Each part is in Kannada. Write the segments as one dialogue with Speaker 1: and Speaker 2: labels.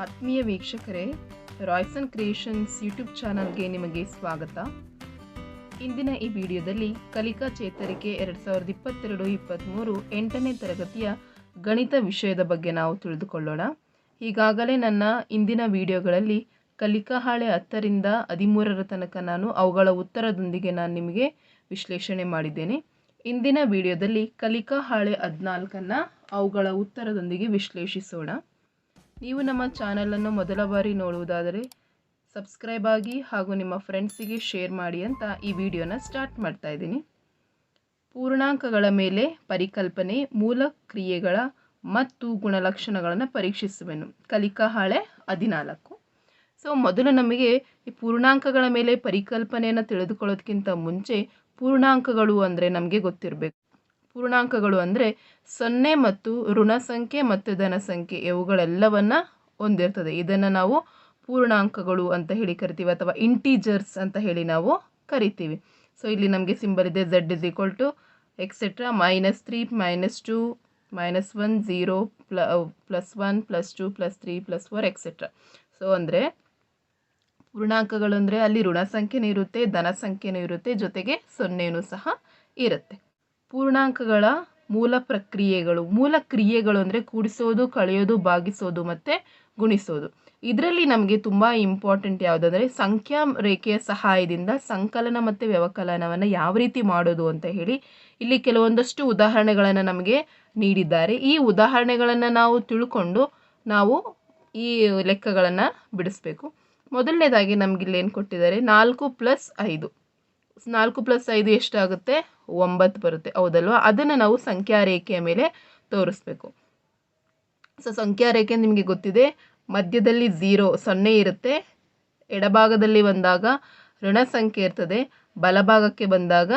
Speaker 1: ಆತ್ಮೀಯ ವೀಕ್ಷಕರೇ, ರಾಯ್ಸನ್ ಕ್ರಿಯೇಷನ್ಸ್ ಯೂಟ್ಯೂಬ್ ಚಾನಲ್ಗೆ ನಿಮಗೆ ಸ್ವಾಗತ. ಇಂದಿನ ಈ ವಿಡಿಯೋದಲ್ಲಿ ಕಲಿಕಾ ಚೇತರಿಕೆ ಎರಡು ಸಾವಿರದ ಇಪ್ಪತ್ತೆರಡು ಇಪ್ಪತ್ತ್ಮೂರು ಎಂಟನೇ ತರಗತಿಯ ಗಣಿತ ವಿಷಯದ ಬಗ್ಗೆ ನಾವು ತಿಳಿದುಕೊಳ್ಳೋಣ. ಈಗಾಗಲೇ ನನ್ನ ಇಂದಿನ ವಿಡಿಯೋಗಳಲ್ಲಿ ಕಲಿಕಾ ಹಾಳೆ ಹತ್ತರಿಂದ ಹದಿಮೂರರ ತನಕ ನಾನು ಅವುಗಳ ಉತ್ತರದೊಂದಿಗೆ ನಾನು ನಿಮಗೆ ವಿಶ್ಲೇಷಣೆ ಮಾಡಿದ್ದೇನೆ. ಇಂದಿನ ವಿಡಿಯೋದಲ್ಲಿ ಕಲಿಕಾ ಹಾಳೆ ಹದಿನಾಲ್ಕನ್ನು ಅವುಗಳ ಉತ್ತರದೊಂದಿಗೆ ವಿಶ್ಲೇಷಿಸೋಣ. ನೀವು ನಮ್ಮ ಚಾನಲನ್ನು ಮೊದಲ ಬಾರಿ ನೋಡುವುದಾದರೆ ಸಬ್ಸ್ಕ್ರೈಬ್ ಆಗಿ ಹಾಗೂ ನಿಮ್ಮ ಫ್ರೆಂಡ್ಸಿಗೆ ಶೇರ್ ಮಾಡಿ ಅಂತ ಈ ವಿಡಿಯೋನ ಸ್ಟಾರ್ಟ್ ಮಾಡ್ತಾ ಇದ್ದೀನಿ. ಪೂರ್ಣಾಂಕಗಳ ಮೇಲೆ ಪರಿಕಲ್ಪನೆ, ಮೂಲ ಕ್ರಿಯೆಗಳ ಮತ್ತು ಗುಣಲಕ್ಷಣಗಳನ್ನು ಪರೀಕ್ಷಿಸುವೆನು. ಕಲಿಕಾ ಹಾಳೆ ಹದಿನಾಲ್ಕು. ಸೊ ಮೊದಲು ನಮಗೆ ಈ ಪೂರ್ಣಾಂಕಗಳ ಮೇಲೆ ಪರಿಕಲ್ಪನೆಯನ್ನು ತಿಳಿದುಕೊಳ್ಳೋದಕ್ಕಿಂತ ಮುಂಚೆ ಪೂರ್ಣಾಂಕಗಳು ಅಂದರೆ ನಮಗೆ ಗೊತ್ತಿರಬೇಕು. ಪೂರ್ಣಾಂಕಗಳು ಅಂದರೆ ಸೊನ್ನೆ ಮತ್ತು ಋಣ ಸಂಖ್ಯೆ ಮತ್ತು ಧನ ಸಂಖ್ಯೆ, ಇವುಗಳೆಲ್ಲವನ್ನು ಹೊಂದಿರ್ತದೆ. ಇದನ್ನು ನಾವು ಪೂರ್ಣಾಂಕಗಳು ಅಂತ ಹೇಳಿ ಕರಿತೀವಿ ಅಥವಾ ಇಂಟೀಜರ್ಸ್ ಅಂತ ಹೇಳಿ ನಾವು ಕರಿತೀವಿ. ಸೊ ಇಲ್ಲಿ ನಮಗೆ ಸಿಂಬಲ್ ಇದೆ Z is equal to etcetera minus three minus two minus one zero ಪ್ಲ plus one plus two plus three plus four etcetera so ಅಂದರೆ ಪೂರ್ಣಾಂಕಗಳು ಅಂದರೆ ಅಲ್ಲಿ ಋಣ ಸಂಖ್ಯೆನೂ ಇರುತ್ತೆ, ಧನ ಸಂಖ್ಯೆನೂ ಇರುತ್ತೆ, ಜೊತೆಗೆ ಸೊನ್ನೆಯೂ ಸಹ ಇರುತ್ತೆ. ಪೂರ್ಣಾಂಕಗಳ ಮೂಲ ಪ್ರಕ್ರಿಯೆಗಳು, ಮೂಲ ಕ್ರಿಯೆಗಳು ಅಂದರೆ ಕೂಡಿಸೋದು, ಕಳೆಯೋದು ಭಾಗಿಸೋದು ಮತ್ತು ಗುಣಿಸೋದು. ಇದರಲ್ಲಿ ನಮಗೆ ತುಂಬ ಇಂಪಾರ್ಟೆಂಟ್ ಯಾವುದಂದರೆ ಸಂಖ್ಯಾ ರೇಖೆಯ ಸಹಾಯದಿಂದ ಸಂಕಲನ ಮತ್ತು ವ್ಯವಕಲನವನ್ನು ಯಾವ ರೀತಿ ಮಾಡೋದು ಅಂತ ಹೇಳಿ ಇಲ್ಲಿ ಕೆಲವೊಂದಷ್ಟು ಉದಾಹರಣೆಗಳನ್ನು ನಮಗೆ ನೀಡಿದ್ದಾರೆ. ಈ ಉದಾಹರಣೆಗಳನ್ನು ನಾವು ತಿಳ್ಕೊಂಡು ನಾವು ಈ ಲೆಕ್ಕಗಳನ್ನು ಬಿಡಿಸ್ಬೇಕು. ಮೊದಲನೇದಾಗಿ ನಮಗಿಲ್ಲೇನು ಕೊಟ್ಟಿದ್ದಾರೆ? ನಾಲ್ಕು ಪ್ಲಸ್ ಐದು. ನಾಲ್ಕು ಪ್ಲಸ್ ಐದು ಎಷ್ಟಾಗುತ್ತೆ? ಒಂಬತ್ತು ಬರುತ್ತೆ. ಹೌದಲ್ವಾ? ಅದನ್ನು ನಾವು ಸಂಖ್ಯಾ ರೇಖೆಯ ಮೇಲೆ ತೋರಿಸ್ಬೇಕು. ಸೊ ಸಂಖ್ಯಾ ರೇಖೆ ನಿಮಗೆ ಗೊತ್ತಿದೆ. ಮಧ್ಯದಲ್ಲಿ ಝೀರೋ ಸೊನ್ನೆ ಇರುತ್ತೆ. ಎಡಭಾಗದಲ್ಲಿ ಬಂದಾಗ ಋಣ ಸಂಖ್ಯೆ ಇರ್ತದೆ. ಬಲಭಾಗಕ್ಕೆ ಬಂದಾಗ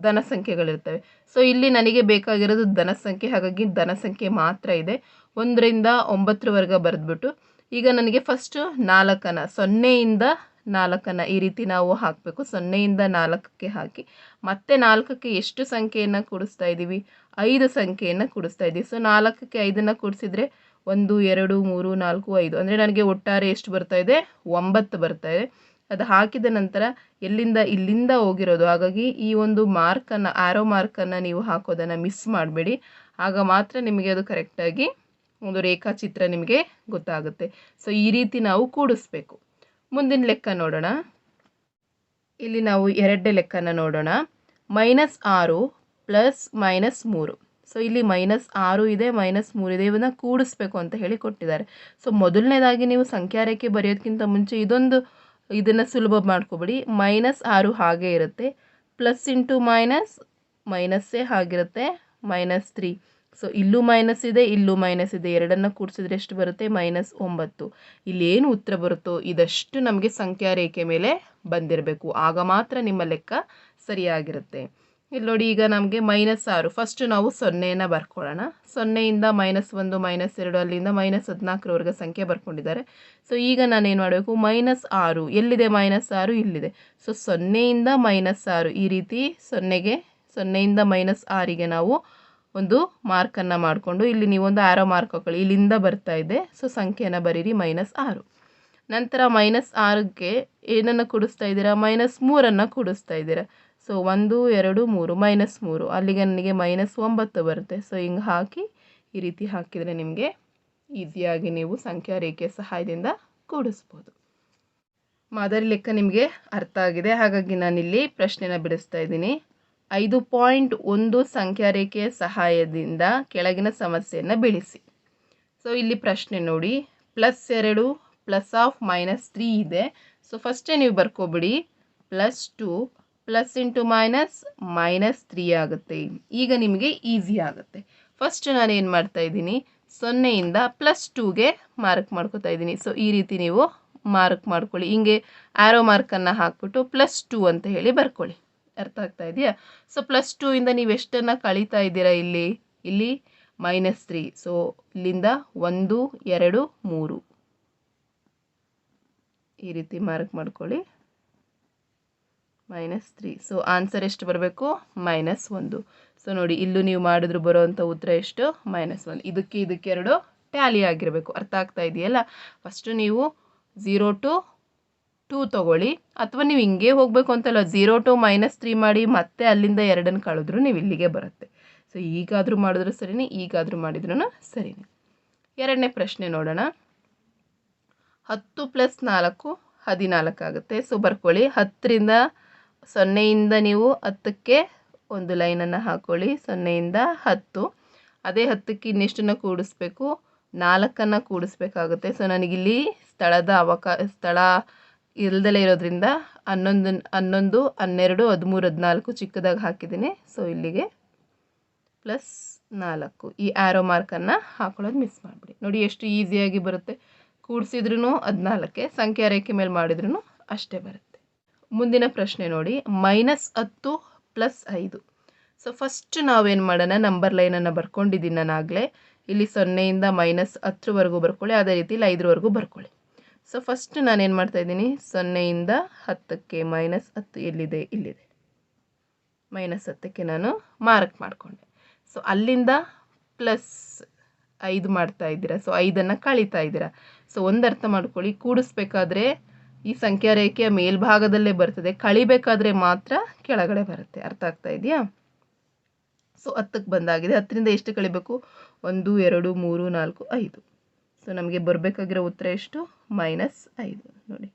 Speaker 1: ಧನ ಸಂಖ್ಯೆಗಳಿರ್ತವೆ ಸೊ, ಇಲ್ಲಿ ನನಗೆ ಬೇಕಾಗಿರೋದು ಧನ ಸಂಖ್ಯೆ ಹಾಗಾಗಿ ಧನ ಸಂಖ್ಯೆ ಮಾತ್ರ ಇದೆ. ಒಂದರಿಂದ ಒಂಬತ್ತರವರೆಗೆ ಬರೆದ್ಬಿಟ್ಟು, ಈಗ ನನಗೆ ಫಸ್ಟು ನಾಲ್ಕನ, ಸೊನ್ನೆಯಿಂದ ನಾಲ್ಕನ್ನು ಈ ರೀತಿ ನಾವು ಹಾಕಬೇಕು. ಸೊನ್ನೆಯಿಂದ ನಾಲ್ಕಕ್ಕೆ ಹಾಕಿ ಮತ್ತೆ ನಾಲ್ಕಕ್ಕೆ ಎಷ್ಟು ಸಂಖ್ಯೆಯನ್ನು ಕೂಡಿಸ್ತಾ ಇದ್ದೀವಿ? ಐದು ಸಂಖ್ಯೆಯನ್ನು ಕೂಡಿಸ್ತಾ ಇದ್ದೀವಿ. ಸೊ ನಾಲ್ಕಕ್ಕೆ ಐದನ್ನು ಕೂಡಿಸಿದ್ರೆ ಒಂದು, ಎರಡು, ಮೂರು, ನಾಲ್ಕು, ಐದು. ಅಂದರೆ ನನಗೆ ಒಟ್ಟಾರೆ ಎಷ್ಟು ಬರ್ತಾ ಇದೆ? ಒಂಬತ್ತು ಬರ್ತಾ ಇದೆ. ಅದು ಹಾಕಿದ ನಂತರ ಎಲ್ಲಿಂದ ಇಲ್ಲಿಂದ ಹೋಗಿರೋದು? ಹಾಗಾಗಿ ಈ ಒಂದು ಮಾರ್ಕನ್ನು ಆರೋ ಮಾರ್ಕನ್ನು ನೀವು ಹಾಕೋದನ್ನು ಮಿಸ್ ಮಾಡಬೇಡಿ. ಆಗ ಮಾತ್ರ ನಿಮಗೆ ಅದು ಕರೆಕ್ಟಾಗಿ ಒಂದು ರೇಖಾಚಿತ್ರ ನಿಮಗೆ ಗೊತ್ತಾಗುತ್ತೆ. ಸೊ ಈ ರೀತಿ ನಾವು ಕೂಡಿಸ್ಬೇಕು. ಮುಂದಿನ ಲೆಕ್ಕ ನೋಡೋಣ. ಇಲ್ಲಿ ನಾವು ಎರಡನೇ ಲೆಕ್ಕನ ನೋಡೋಣ. ಮೈನಸ್ ಆರು ಪ್ಲಸ್ ಮೈನಸ್ ಮೂರು. ಸೊ, ಇಲ್ಲಿ ಮೈನಸ್ ಆರು ಇದೆ, ಮೈನಸ್ ಮೂರು ಇದೆ ಇವನ್ನ ಕೂಡಿಸ್ಬೇಕು ಅಂತ ಹೇಳಿ ಕೊಟ್ಟಿದ್ದಾರೆ. ಸೊ, ಮೊದಲನೇದಾಗಿ ನೀವು ಸಂಖ್ಯಾ ರೇಖೆ ಬರೆಯೋದಕ್ಕಿಂತ ಮುಂಚೆ ಇದೊಂದು ಇದನ್ನು ಸುಲಭ ಮಾಡ್ಕೊಬೇಡಿ. ಮೈನಸ್ ಆರು ಹಾಗೆ ಇರುತ್ತೆ. ಪ್ಲಸ್ ಇಂಟು ಮೈನಸ್ ಮೈನಸ್ಸೇ ಆಗಿರುತ್ತೆ ಮೈನಸ್ ತ್ರೀ. ಸೊ ಇಲ್ಲೂ ಮೈನಸ್ ಇದೆ, ಇಲ್ಲೂ ಮೈನಸ್ ಇದೆ. ಎರಡನ್ನು ಕೂಡಿಸಿದ್ರೆ ಎಷ್ಟು ಬರುತ್ತೆ? ಮೈನಸ್ ಒಂಬತ್ತು. ಇಲ್ಲಿ ಏನು ಉತ್ತರ ಬರುತ್ತೋ, ಇದಷ್ಟು ನಮಗೆ ಸಂಖ್ಯಾ ರೇಖೆ ಮೇಲೆ ಬಂದಿರಬೇಕು. ಆಗ ಮಾತ್ರ ನಿಮ್ಮ ಲೆಕ್ಕ ಸರಿಯಾಗಿರುತ್ತೆ. ಇಲ್ಲಿ ನೋಡಿ, ಈಗ ನಮಗೆ ಮೈನಸ್ ಆರು. ಫಸ್ಟ್ ನಾವು ಸೊನ್ನೆಯನ್ನು ಬರ್ಕೊಳ್ಳೋಣ. ಸೊನ್ನೆಯಿಂದ ಮೈನಸ್ ಒಂದು ಮೈನಸ್ ಎರಡು, ಅಲ್ಲಿಂದ ಮೈನಸ್ ಹದಿನಾಲ್ಕರವರೆಗೆ ಸಂಖ್ಯೆ ಬರ್ಕೊಂಡಿದ್ದಾರೆ. ಸೊ ಈಗ ನಾನೇನು ಮಾಡಬೇಕು? ಮೈನಸ್ ಆರು. ಎಲ್ಲಿದೆ ಮೈನಸ್ ಆರು? ಇಲ್ಲಿದೆ. ಸೊ ಸೊನ್ನೆಯಿಂದ ಮೈನಸ್ ಆರು. ಈ ರೀತಿ ಸೊನ್ನೆಗೆ, ಸೊನ್ನೆಯಿಂದ ಮೈನಸ್ ಆರಿಗೆ ನಾವು ಒಂದು ಮಾರ್ಕನ್ನು ಮಾಡಿಕೊಂಡು ಇಲ್ಲಿ ನೀವೊಂದು ಆರೋ ಮಾರ್ಕ್ ಹಾಕೊಳ್ಳಿ. ಇಲ್ಲಿಂದ ಬರ್ತಾ ಇದೆ. ಸೊ ಸಂಖ್ಯೆಯನ್ನು ಬರೀರಿ ಮೈನಸ್ ಆರು. ನಂತರ ಮೈನಸ್ ಆರಕ್ಕೆ ಏನನ್ನು ಕೂಡಿಸ್ತಾ ಇದ್ದೀರಾ? ಮೈನಸ್ ಮೂರನ್ನು ಕೂಡಿಸ್ತಾ ಇದ್ದೀರಾ? ಸೊ ಒಂದು, ಎರಡು, ಮೂರು ಮೈನಸ್ ಮೂರು. ಅಲ್ಲಿಗೆ ನನಗೆ ಮೈನಸ್ ಒಂಬತ್ತು ಬರುತ್ತೆ. ಸೊ ಹಿಂಗೆ ಹಾಕಿ ಈ ರೀತಿ ಹಾಕಿದರೆ ನಿಮಗೆ ಈಸಿಯಾಗಿ ನೀವು ಸಂಖ್ಯಾ ರೇಖೆಯ ಸಹಾಯದಿಂದ ಕೂಡಿಸ್ಬೋದು. ಮಾದರಿ ಲೆಕ್ಕ ನಿಮಗೆ ಅರ್ಥ ಆಗಿದೆ. ಹಾಗಾಗಿ ನಾನಿಲ್ಲಿ ಪ್ರಶ್ನೆನ ಬಿಡಿಸ್ತಾ ಇದ್ದೀನಿ. ಐದು ಪಾಯಿಂಟ್ ಒಂದು ಸಂಖ್ಯಾ ರೇಖೆಯ ಸಹಾಯದಿಂದ ಕೆಳಗಿನ ಸಮಸ್ಯೆಯನ್ನು ಬಿಡಿಸಿ. ಸೊ ಇಲ್ಲಿ ಪ್ರಶ್ನೆ ನೋಡಿ. ಪ್ಲಸ್ ಎರಡು, ಪ್ಲಸ್ ಆಫ್, ಮೈನಸ್ ತ್ರೀ ಇದೆ. ಸೊ ಫಸ್ಟೇ ನೀವು ಬರ್ಕೊಬಿಡಿ. Plus two, plus into minus minus three ಆಗುತ್ತೆ. ಈಗ ನಿಮಗೆ ಈಸಿ ಆಗುತ್ತೆ. ಫಸ್ಟ್ ನಾನು ಏನು ಮಾಡ್ತಾ ಇದ್ದೀನಿ? ಸೊನ್ನೆಯಿಂದ ಪ್ಲಸ್ ಟೂಗೆ ಮಾರ್ಕ್ ಮಾಡ್ಕೋತಾ ಇದ್ದೀನಿ. ಸೊ ಈ ರೀತಿ ನೀವು ಮಾರ್ಕ್ ಮಾಡ್ಕೊಳ್ಳಿ. ಹಿಂಗೆ ಆ್ಯರೋ ಮಾರ್ಕನ್ನು ಹಾಕ್ಬಿಟ್ಟು ಪ್ಲಸ್ ಟು ಅಂತ ಹೇಳಿ ಬರ್ಕೊಳ್ಳಿ. ಅರ್ಥ ಆಗ್ತಾ ಇದೆಯಾ ಸೊ ಪ್ಲಸ್ ಟೂ ಇಂದ ನೀವು ಎಷ್ಟನ್ನು ಕಳೀತಾ ಇದ್ದೀರಾ ಇಲ್ಲಿ? ಇಲ್ಲಿ ಮೈನಸ್ ತ್ರೀ ಸೊ ಇಲ್ಲಿಂದ ಒಂದು, ಎರಡು, ಮೂರು. ಈ ರೀತಿ ಮಾರ್ಕ್ ಮಾಡ್ಕೊಳ್ಳಿ. ಮೈನಸ್ ತ್ರೀ ಸೊ ಆನ್ಸರ್ ಎಷ್ಟು ಬರಬೇಕು? ಮೈನಸ್ ಒಂದು. ಸೊ ನೋಡಿ, ಇಲ್ಲೂ ನೀವು ಮಾಡಿದ್ರು ಬರೋವಂಥ ಉತ್ತರ ಎಷ್ಟು? ಮೈನಸ್ ಒಂದು ಇದಕ್ಕೆ ಇದಕ್ಕೆ ಎರಡು ಟ್ಯಾಲಿ ಆಗಿರಬೇಕು. ಅರ್ಥ ಆಗ್ತಾ ಇದೆಯಲ್ಲ? ಫಸ್ಟು ನೀವು ಝೀರೋ ಟು ಟೂ ತೊಗೊಳ್ಳಿ. ಅಥವಾ ನೀವು ಹಿಂಗೆ ಹೋಗಬೇಕು ಅಂತಲ್ಲ ಝೀರೋ ಟು ಮೈನಸ್ ತ್ರೀ ಮಾಡಿ ಮತ್ತೆ ಅಲ್ಲಿಂದ ಎರಡನ್ನು ಕಳೆದ್ರೂ ನೀವು ಇಲ್ಲಿಗೆ ಬರುತ್ತೆ. ಸೊ ಈಗಾದರೂ ಮಾಡಿದ್ರೂ ಸರಿನೇ, ಈಗಾದರೂ ಮಾಡಿದ್ರೂ ಸರಿನೇ. ಎರಡನೇ ಪ್ರಶ್ನೆ ನೋಡೋಣ. ಹತ್ತು ಪ್ಲಸ್ ನಾಲ್ಕು, ಹದಿನಾಲ್ಕು ಆಗುತ್ತೆ. ಸೊ ಬರ್ಕೊಳ್ಳಿ. ಹತ್ತರಿಂದ ಸೊನ್ನೆಯಿಂದ ನೀವು ಹತ್ತಕ್ಕೆ ಒಂದು ಲೈನನ್ನು ಹಾಕ್ಕೊಳ್ಳಿ ಸೊನ್ನೆಯಿಂದ ಹತ್ತು. ಅದೇ ಹತ್ತಕ್ಕೆ ಇನ್ನೆಷ್ಟನ್ನು ಕೂಡಿಸ್ಬೇಕು? ನಾಲ್ಕನ್ನು ಕೂಡಿಸ್ಬೇಕಾಗುತ್ತೆ. ಸೊ ನನಗಿಲ್ಲಿ ಸ್ಥಳದ ಅವಕಾಶ ಸ್ಥಳ ಇಲ್ದಲೇ ಇರೋದ್ರಿಂದ ಹನ್ನೊಂದು ಹನ್ನೊಂದು, ಹನ್ನೆರಡು, ಹದಿಮೂರು, ಹದಿನಾಲ್ಕು ಚಿಕ್ಕದಾಗಿ ಹಾಕಿದ್ದೀನಿ. ಸೊ ಇಲ್ಲಿಗೆ ಪ್ಲಸ್ ನಾಲ್ಕು. ಈ ಆ್ಯರೋ ಮಾರ್ಕನ್ನು ಹಾಕೊಳ್ಳೋದು ಮಿಸ್ ಮಾಡಿಬಿಡಿ. ನೋಡಿ ಎಷ್ಟು ಈಸಿಯಾಗಿ ಬರುತ್ತೆ. ಕೂಡಿಸಿದ್ರೂ ಹದಿನಾಲ್ಕೆ ಸಂಖ್ಯಾ ರೇಖೆ ಮೇಲೆ ಮಾಡಿದ್ರೂ ಅಷ್ಟೇ ಬರುತ್ತೆ. ಮುಂದಿನ ಪ್ರಶ್ನೆ ನೋಡಿ. ಮೈನಸ್ ಹತ್ತು ಪ್ಲಸ್ ಐದು. ಸೊ ಫಸ್ಟ್ ನಾವೇನು ಮಾಡೋಣ? ನಂಬರ್ ಲೈನನ್ನು ಬರ್ಕೊಂಡಿದ್ದೀನಿ ನಾನು ಆಗಲೇ ಇಲ್ಲಿ ಸೊನ್ನೆಯಿಂದ ಮೈನಸ್ ಹತ್ತರವರೆಗೂ ಬರ್ಕೊಳ್ಳಿ. ಅದೇ ರೀತಿ ಇಲ್ಲಿ ಐದರವರೆಗೂ ಬರ್ಕೊಳ್ಳಿ. ಸೊ ಫಸ್ಟ್ ನಾನೇನು ಮಾಡ್ತಾಯಿದ್ದೀನಿ ಸೊನ್ನೆಯಿಂದ ಹತ್ತಕ್ಕೆ ಮೈನಸ್ ಹತ್ತು ಎಲ್ಲಿದೆ? ಇಲ್ಲಿದೆ. ಮೈನಸ್ ಹತ್ತಕ್ಕೆ ನಾನು ಮಾರ್ಕ್ ಮಾಡಿಕೊಂಡೆ. ಸೊ ಅಲ್ಲಿಂದ ಪ್ಲಸ್ ಐದು ಮಾಡ್ತಾ ಇದ್ದೀರಾ? ಸೊ ಐದನ್ನು ಕಳೀತಾ ಇದ್ದೀರಾ? ಸೊ ಒಂದು ಅರ್ಥ ಮಾಡ್ಕೊಳ್ಳಿ. ಕೂಡಿಸ್ಬೇಕಾದ್ರೆ ಈ ಸಂಖ್ಯಾ ರೇಖೆಯ ಮೇಲ್ಭಾಗದಲ್ಲೇ ಬರ್ತದೆ. ಕಳಿಬೇಕಾದ್ರೆ ಮಾತ್ರ ಕೆಳಗಡೆ ಬರುತ್ತೆ. ಅರ್ಥ ಆಗ್ತಾ ಇದೆಯಾ? ಸೊ ಹತ್ತಕ್ಕೆ ಬಂದಾಗಿದೆ. ಹತ್ತರಿಂದ ಎಷ್ಟು ಕಳಿಬೇಕು? ಒಂದು, ಎರಡು, ಮೂರು, ನಾಲ್ಕು, ಐದು. ಸೊ ನಮಗೆ ಬರಬೇಕಾಗಿರೋ ಉತ್ತರ ಎಷ್ಟು? ಮೈನಸ್ ಐದು. ನೋಡಿ.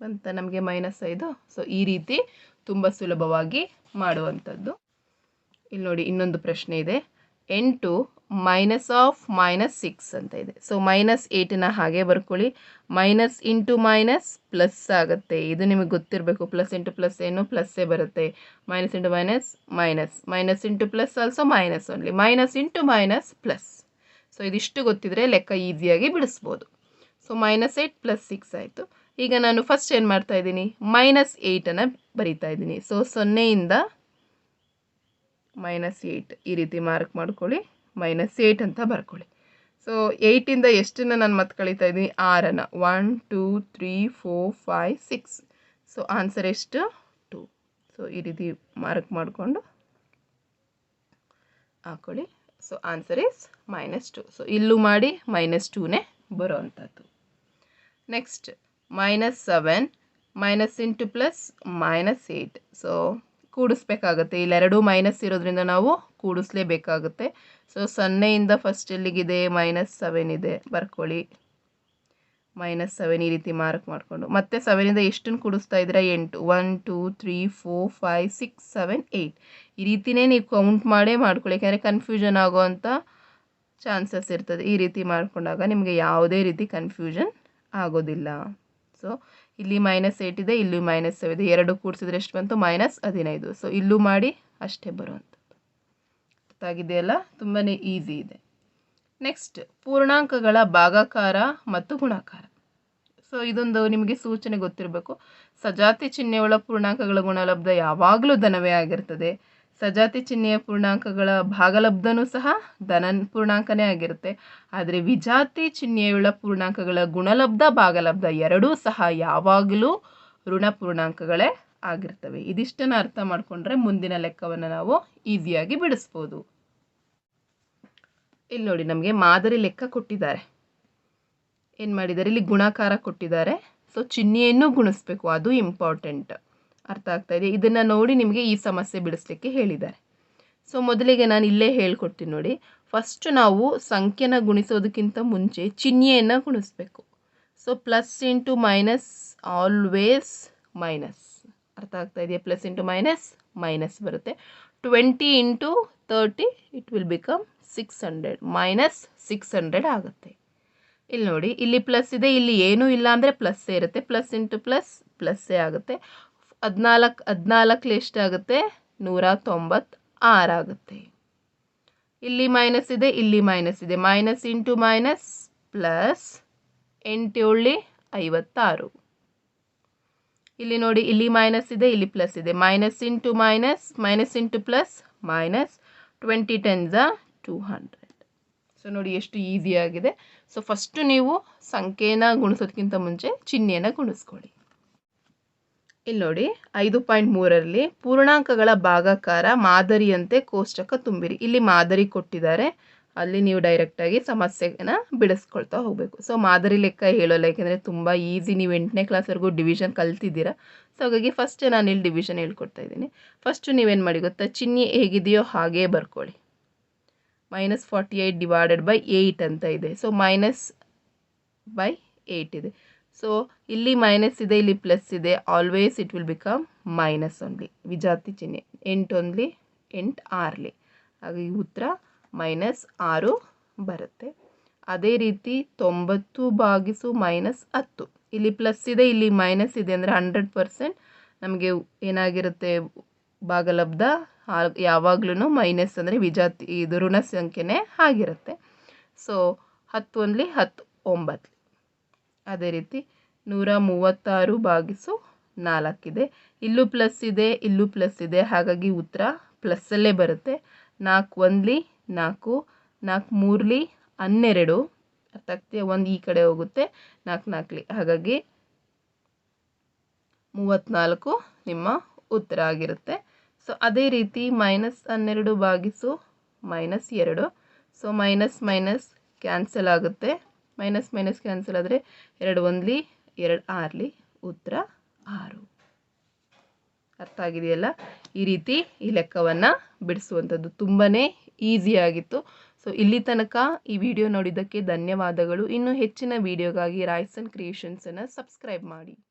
Speaker 1: ಅಂತ ನಮಗೆ ಮೈನಸ್ ಐದು. ಸೊ ಈ ರೀತಿ ತುಂಬ ಸುಲಭವಾಗಿ ಮಾಡುವಂಥದ್ದು. ಇಲ್ಲಿ ನೋಡಿ ಇನ್ನೊಂದು ಪ್ರಶ್ನೆ ಇದೆ. ಎಂಟು ಮೈನಸ್ ಆಫ್ ಮೈನಸ್ ಸಿಕ್ಸ್ ಅಂತ ಇದೆ. ಸೊ ಮೈನಸ್ ಏಯ್ಟನ್ನ ಹಾಗೆ ಬರ್ಕೊಳ್ಳಿ. ಮೈನಸ್ ಇಂಟು ಮೈನಸ್ ಪ್ಲಸ್ ಆಗುತ್ತೆ. ಇದು ನಿಮಗೆ ಗೊತ್ತಿರಬೇಕು. ಪ್ಲಸ್ ಇಂಟು ಪ್ಲಸ್ ಏನು? ಪ್ಲಸ್ಸೇ ಬರುತ್ತೆ. Minus into minus minus minus into plus also minus only minus into minus plus so ಇದಿಷ್ಟು ಗೊತ್ತಿದ್ರೆ ಲೆಕ್ಕ ಈಸಿಯಾಗಿ ಬಿಡಿಸ್ಬೋದು. So minus eight plus six ಆಯಿತು. ಈಗ ನಾನು ಫಸ್ಟ್ ಏನು ಮಾಡ್ತಾ ಇದ್ದೀನಿ? ಮೈನಸ್ ಏಯ್ಟನ್ನು ಬರಿತಾ ಇದ್ದೀನಿ. ಸೊ ಸೊನ್ನೆಯಿಂದ ಮೈನಸ್ ಏಯ್ಟ್ ಈ ರೀತಿ ಮಾರ್ಕ್ ಮಾಡ್ಕೊಳ್ಳಿ. ಮೈನಸ್ ಏಯ್ಟ್ ಅಂತ ಬರ್ಕೊಳ್ಳಿ. ಸೊ ಏಯ್ಟಿಂದ ಎಷ್ಟನ್ನು ನಾನು ಮತ್ತೆ ಕಳೀತಾ ಇದ್ದೀನಿ? ಆರನ್ನು. One two three four five six so answer ಎಷ್ಟು? ಟೂ ಸೊ ಈ ರೀತಿ ಮಾರ್ಕ್ ಮಾಡಿಕೊಂಡು ಹಾಕ್ಕೊಳ್ಳಿ so answer is minus two so ಇಲ್ಲೂ ಮಾಡಿ ಮೈನಸ್ ಟೂನೇ ಬರೋವಂಥದ್ದು next minus seven minus into plus minus eight so ಕೂಡಿಸ್ಬೇಕಾಗತ್ತೆ. ಇಲ್ಲೆರಡೂ ಮೈನಸ್ ಇರೋದ್ರಿಂದ ನಾವು ಕೂಡಿಸ್ಲೇಬೇಕಾಗುತ್ತೆ. ಸೊ ಸೊನ್ನೆಯಿಂದ ಫಸ್ಟ್ ಎಲ್ಲಿಗಿದೆ? ಮೈನಸ್ ಸೆವೆನ್ ಇದೆ. ಬರ್ಕೊಳ್ಳಿ. ಮೈನಸ್ ಸೆವೆನ್ ಈ ರೀತಿ ಮಾರ್ಕ್ ಮಾಡಿಕೊಂಡು. ಮತ್ತೆ ಸೆವೆನಿಂದ ಎಷ್ಟನ್ನು ಕೂಡಿಸ್ತಾ ಇದ್ದೀರಾ? ಎಂಟು. One two three four five six seven eight ಈ ರೀತಿನೇ ನೀವು ಕೌಂಟ್ ಮಾಡೇ ಮಾಡ್ಕೊಳ್ಳಿ. ಯಾಕೆಂದರೆ ಕನ್ಫ್ಯೂಷನ್ ಆಗೋವಂಥ ಚಾನ್ಸಸ್ ಇರ್ತದೆ ಈ ರೀತಿ ಮಾಡಿಕೊಂಡಾಗ. ನಿಮಗೆ ಯಾವುದೇ ರೀತಿ ಕನ್ಫ್ಯೂಷನ್ ಆಗೋದಿಲ್ಲ. ಸೊ ಇಲ್ಲಿ ಮೈನಸ್ ಏಯ್ಟ್ ಇದೆ, ಇಲ್ಲಿ ಮೈನಸ್ ಸೆವೆನ್ ಇದೆ. ಎರಡು ಕೂಡಿಸಿದ್ರೆ ಎಷ್ಟು ಬಂತು? ಮೈನಸ್ ಹದಿನೈದು. ಸೊ ಇಲ್ಲೂ ಮಾಡಿ ಅಷ್ಟೇ ಬರುವಂಥದ್ದು. ಅರ್ಥ ಆಗಿದೆಯಲ್ಲ ತುಂಬಾ ಈಸಿ ಇದೆ. ನೆಕ್ಸ್ಟ್ ಪೂರ್ಣಾಂಕಗಳ ಭಾಗಾಕಾರ ಮತ್ತು ಗುಣಾಕಾರ. ಸೊ ಇದೊಂದು ನಿಮಗೆ ಸೂಚನೆ ಗೊತ್ತಿರಬೇಕು. ಸಜಾತಿ ಚಿಹ್ನೆಯುಳ್ಳ ಪೂರ್ಣಾಂಕಗಳ ಗುಣಲಬ್ಧ ಯಾವಾಗಲೂ ಧನವೇ ಆಗಿರ್ತದೆ. ಸಜಾತಿ ಚಿಹ್ನೆಯ ಪೂರ್ಣಾಂಕಗಳ ಭಾಗಲಬ್ಧನೂ ಸಹ ಧನ ಪೂರ್ಣಾಂಕನೇ ಆಗಿರುತ್ತೆ. ಆದರೆ ವಿಜಾತಿ ಚಿಹ್ನೆಯುಳ್ಳ ಪೂರ್ಣಾಂಕಗಳ ಗುಣಲಬ್ಧ ಭಾಗಲಬ್ಧ ಎರಡೂ ಸಹ ಯಾವಾಗಲೂ ಋಣ ಪೂರ್ಣಾಂಕಗಳೇ ಆಗಿರ್ತವೆ. ಇದಿಷ್ಟನ್ನು ಅರ್ಥ ಮಾಡಿಕೊಂಡ್ರೆ ಮುಂದಿನ ಲೆಕ್ಕವನ್ನು ನಾವು ಈಸಿಯಾಗಿ ಬಿಡಿಸ್ಬೋದು. ಇಲ್ಲಿ ನೋಡಿ ನಮಗೆ ಮಾದರಿ ಲೆಕ್ಕ ಕೊಟ್ಟಿದ್ದಾರೆ. ಏನು ಮಾಡಿದ್ದಾರೆ? ಇಲ್ಲಿ ಗುಣಾಕಾರ ಕೊಟ್ಟಿದ್ದಾರೆ. ಸೊ ಚಿಹ್ನೆಯನ್ನು ಗುಣಿಸ್ಬೇಕು. ಅದು ಇಂಪಾರ್ಟೆಂಟ್ ಅರ್ಥ ಆಗ್ತಾ ಇದೆ? ಇದನ್ನು ನೋಡಿ ನಿಮಗೆ ಈ ಸಮಸ್ಯೆ ಬಿಡಿಸ್ಲಿಕ್ಕೆ ಹೇಳಿದ್ದಾರೆ. ಸೊ ಮೊದಲಿಗೆ ನಾನು ಇಲ್ಲೇ ಹೇಳ್ಕೊಡ್ತೀನಿ ನೋಡಿ. ಫಸ್ಟ್ ನಾವು ಸಂಖ್ಯೆನ ಗುಣಿಸೋದಕ್ಕಿಂತ ಮುಂಚೆ ಚಿಹ್ನೆಯನ್ನು ಗುಣಿಸ್ಬೇಕು. So plus into minus always minus ಅರ್ಥ ಆಗ್ತಾ ಇದೆಯಾ? ಪ್ಲಸ್ ಇಂಟು ಮೈನಸ್ ಮೈನಸ್ ಬರುತ್ತೆ. Twenty into thirty it will become six hundred minus six hundred ಆಗುತ್ತೆ. ಇಲ್ಲಿ ನೋಡಿ, ಇಲ್ಲಿ ಪ್ಲಸ್ ಇದೆ, ಇಲ್ಲಿ ಏನೂ ಇಲ್ಲ ಅಂದರೆ ಪ್ಲಸ್ಸೇ ಇರುತ್ತೆ. ಪ್ಲಸ್ ಇಂಟು ಪ್ಲಸ್ ಪ್ಲಸ್ಸೇ ಆಗುತ್ತೆ. ಹದಿನಾಲ್ಕು, ಹದಿನಾಲ್ಕಲ್ಲಿ ಎಷ್ಟಾಗುತ್ತೆ ನೂರ ತೊಂಬತ್ತು ಆರಾಗುತ್ತೆ ಇಲ್ಲಿ ಮೈನಸ್ ಇದೆ, ಇಲ್ಲಿ ಮೈನಸ್ ಇದೆ. ಮೈನಸ್ ಇಂಟು ಮೈನಸ್ ಪ್ಲಸ್ ಎಂಟು ಏಳು ಐವತ್ತಾರು. ಇಲ್ಲಿ ನೋಡಿ, ಇಲ್ಲಿ ಮೈನಸ್ ಇದೆ, ಇಲ್ಲಿ ಪ್ಲಸ್ ಇದೆ. Minus into minus minus into plus minus twenty tens two hundred so ನೋಡಿ ಎಷ್ಟು ಈಸಿಯಾಗಿದೆ ಸೊ ಫಸ್ಟು ನೀವು ಸಂಖ್ಯೆನ ಗುಣಿಸೋದಕ್ಕಿಂತ ಮುಂಚೆ ಚಿಹ್ನೆಯನ್ನು ಗುಣಿಸ್ಕೊಳ್ಳಿ. ಇಲ್ಲಿ ನೋಡಿ, ಐದು ಪಾಯಿಂಟ್ ಮೂರರಲ್ಲಿ ಪೂರ್ಣಾಂಕಗಳ ಭಾಗಾಕಾರ ಮಾದರಿಯಂತೆ ಕೋಷ್ಟಕ ತುಂಬಿರಿ. ಇಲ್ಲಿ ಮಾದರಿ ಕೊಟ್ಟಿದ್ದಾರೆ. ಅಲ್ಲಿ ನೀವು ಡೈರೆಕ್ಟಾಗಿ ಸಮಸ್ಯೆನ ಬಿಡಿಸ್ಕೊಳ್ತಾ ಹೋಗಬೇಕು. ಸೊ ಮಾದರಿ ಲೆಕ್ಕ ಹೇಳೋಲ್ಲ, ಯಾಕೆಂದರೆ ತುಂಬ ಈಸಿ ನೀವು ಎಂಟನೇ ಕ್ಲಾಸ್ವರೆಗೂ ಡಿವಿಷನ್ ಕಲ್ತಿದ್ದೀರಾ. ಸೊ ಹಾಗಾಗಿ ಫಸ್ಟ್ ನಾನು ಇಲ್ಲಿ ಡಿವಿಷನ್ ಹೇಳ್ಕೊಡ್ತಾ ಇದ್ದೀನಿ. ಫಸ್ಟು ನೀವೇನು ಮಾಡಿ ಗೊತ್ತಾ? ಚಿಹ್ನೆ ಹೇಗಿದೆಯೋ ಹಾಗೇ ಬರ್ಕೊಳ್ಳಿ. Minus forty eight divided by eight ಅಂತ ಇದೆ. ಸೊ ಮೈನಸ್ ಬೈ ಏಯ್ಟ್ ಇದೆ. ಸೊ ಇಲ್ಲಿ ಮೈನಸ್ ಇದೆ, ಇಲ್ಲಿ ಪ್ಲಸ್ ಇದೆ. Always it will become minus only ವಿಜಾತಿ ಚಿಹ್ನೆ ಎಂಟು ಒನ್ಲಿ ಎಂಟು ಆರ್ಲಿ. ಹಾಗಾಗಿ ಉತ್ತರ ಮೈನಸ್ ಆರು ಬರುತ್ತೆ. ಅದೇ ರೀತಿ ತೊಂಬತ್ತು ಭಾಗಿಸು ಮೈನಸ್ ಹತ್ತು. ಇಲ್ಲಿ ಪ್ಲಸ್ ಇದೆ, ಇಲ್ಲಿ ಮೈನಸ್ ಇದೆ ಅಂದರೆ ಹಂಡ್ರೆಡ್ ಪರ್ಸೆಂಟ್ ನಮಗೆ ಏನಾಗಿರುತ್ತೆ? ಭಾಗಲಬ್ಧ ಯಾವಾಗ್ಲೂ ಮೈನಸ್ ಅಂದರೆ ವಿಜಾತಿ, ಇದು ಋಣ ಸಂಖ್ಯೆನೇ ಆಗಿರುತ್ತೆ. ಸೊ ಹತ್ತು ಒಂದ್ಲಿ ಹತ್ತು, ಒಂಬತ್ತು. ಅದೇ ರೀತಿ ನೂರ ಮೂವತ್ತಾರು ಭಾಗಿಸು ನಾಲ್ಕಿದೆ ಇಲ್ಲೂ ಪ್ಲಸ್ ಇದೆ, ಇಲ್ಲೂ ಪ್ಲಸ್ ಇದೆ. ಹಾಗಾಗಿ ಉತ್ತರ ಪ್ಲಸ್ಸಲ್ಲೇ ಬರುತ್ತೆ. ನಾಲ್ಕು ಒಂದ್ಲಿ ನಾಲ್ಕು ನಾಲ್ಕು ಮೂರ್ಲಿ, ಹನ್ನೆರಡು. ಅರ್ಥ ಆಗ್ತಿದೆ ಒಂದು ಈ ಕಡೆ ಹೋಗುತ್ತೆ, ನಾಲ್ಕು ನಾಲ್ಕಲಿ ಹಾಗಾಗಿ ಮೂವತ್ತ್ನಾಲ್ಕು ನಿಮ್ಮ ಉತ್ತರ ಆಗಿರುತ್ತೆ. ಸೊ ಅದೇ ರೀತಿ ಮೈನಸ್ ಹನ್ನೆರಡು ಭಾಗಿಸು ಮೈನಸ್ ಎರಡು. ಸೊ ಮೈನಸ್ ಮೈನಸ್ ಕ್ಯಾನ್ಸಲ್ ಆಗುತ್ತೆ. ಮೈನಸ್ ಮೈನಸ್ ಕ್ಯಾನ್ಸಲ್ ಆದರೆ ಎರಡು ಒಂದ್ಲಿ, ಎರಡು ಆರ್ಲಿ, ಉತ್ತರ ಆರು. ಅರ್ಥ ಆಗಿದೆಯಲ್ಲ? ಈ ರೀತಿ ಈ ಲೆಕ್ಕವನ್ನು ಬಿಡಿಸುವಂಥದ್ದು ತುಂಬಾ ಈಸಿಯಾಗಿತ್ತು ಸೊ ಇಲ್ಲಿ ತನಕ ಈ ವಿಡಿಯೋ ನೋಡಿದ್ದಕ್ಕೆ ಧನ್ಯವಾದಗಳು. ಇನ್ನು ಹೆಚ್ಚಿನ ವಿಡಿಯೋಗಾಗಿ ರಾಯ್ಸನ್ ಕ್ರಿಯೇಷನ್ಸನ್ನು ಸಬ್ಸ್ಕ್ರೈಬ್ ಮಾಡಿ.